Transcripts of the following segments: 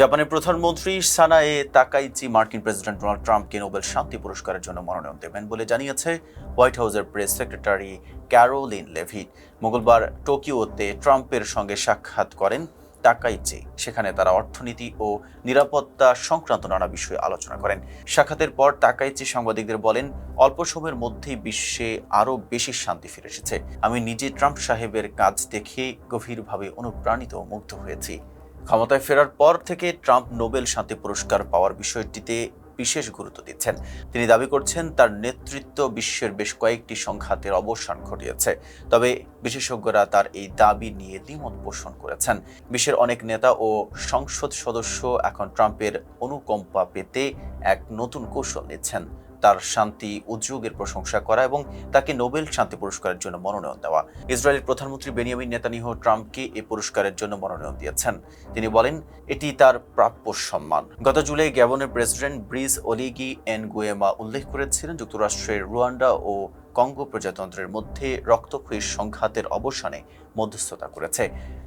জাপানের প্রধানমন্ত্রী Sanae Takaichi মার্কিন প্রেসিডেন্ট ডোনাল্ড ট্রাম্পকে নোবেল শান্তি পুরস্কারের জন্য মনোনয়ন দেবেন বলে জানিয়েছে হোয়াইট হাউসের প্রেস সেক্রেটারি ক্যারোলিন লেভিট মঙ্গলবার টোকিওতে ট্রাম্পের সঙ্গে সাক্ষাৎ করেন তাকাইচি। সেখানে তারা অর্থনীতি ও নিরাপত্তা সংক্রান্ত নানা বিষয়ে আলোচনা করেন। সাক্ষাতের পর তাকাইচি সাংবাদিকদের বলেন, অল্প সময়ের মধ্যেই বিশ্বে আরও বেশি শান্তি ফিরে এসেছে। আমি নিজে ট্রাম্প সাহেবের কাজ দেখে গভীরভাবে অনুপ্রাণিত ও মুগ্ধ হয়েছি। ক্ষমতায় ফেরার পর থেকে ট্রাম্প নোবেল শান্তি পুরস্কার পাওয়ার বিষয়টিতে বিশেষ গুরুত্ব দিচ্ছেন। তিনি দাবি করছেন, তার নেতৃত্ব বিশ্বের বেশ কয়েকটি সংঘাতের অবসান ঘটিয়েছে। তবে বিশেষজ্ঞরা তার এই দাবি নিয়ে দ্বিমত পোষণ করেছেন। বিশ্বের অনেক নেতা ও সংসদ সদস্য এখন ট্রাম্পের অনুকম্পা পেতে এক নতুন কৌশল নিচ্ছেন। তার শান্তি উদ্যোগের প্রশংসা করা এবং তাকে নোবেল শান্তি পুরস্কারের জন্য মনোনয়ন দেওয়া। ইসরায়েলের প্রধানমন্ত্রী বেনিয়ামিন নেতানিহ ট্রাম্পকে এ পুরস্কারের জন্য মনোনয়ন দিয়েছেন। তিনি বলেন, এটি তার প্রাপ্য সম্মান। গত জুলাই গ্যাবনের president Brice Oligui Nguema উল্লেখ করেছিলেন, যুক্তরাষ্ট্রের রুয়ান্ডা ও কঙ্গো প্রজাতন্ত্রের মধ্যে রক্তক্ষয়ী সংঘাতের অবসানে মধ্যস্থতা করেছে।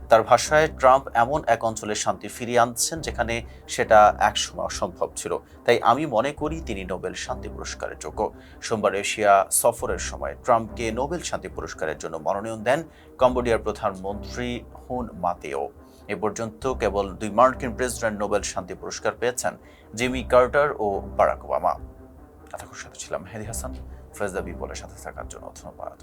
তার ভাষায় ট্রাম্প এমন এক অঞ্চলে শান্তি ফিরিয়ে আনছেন যেখানে সেটা একসময় অসম্ভব ছিল। তাই আমি মনে করি তিনি নোবেল শান্তি পুরস্কারের যোগ্য। সোমবার এশিয়া সফরের সময় ট্রাম্পকে নোবেল শান্তি পুরস্কারের জন্য মনোনয়ন দেন কম্বোডিয়ার প্রধানমন্ত্রী হুন মাতেও। এ পর্যন্ত কেবল দুই মার্কিন প্রেসিডেন্ট নোবেল শান্তি পুরস্কার পেয়েছেন, জিমি কার্টার ও বারাক ওবামা। ছিলাম মেহেদি হাসান। ফেজদা বিপলের সাথে থাকার জন্য ধন্যবাদ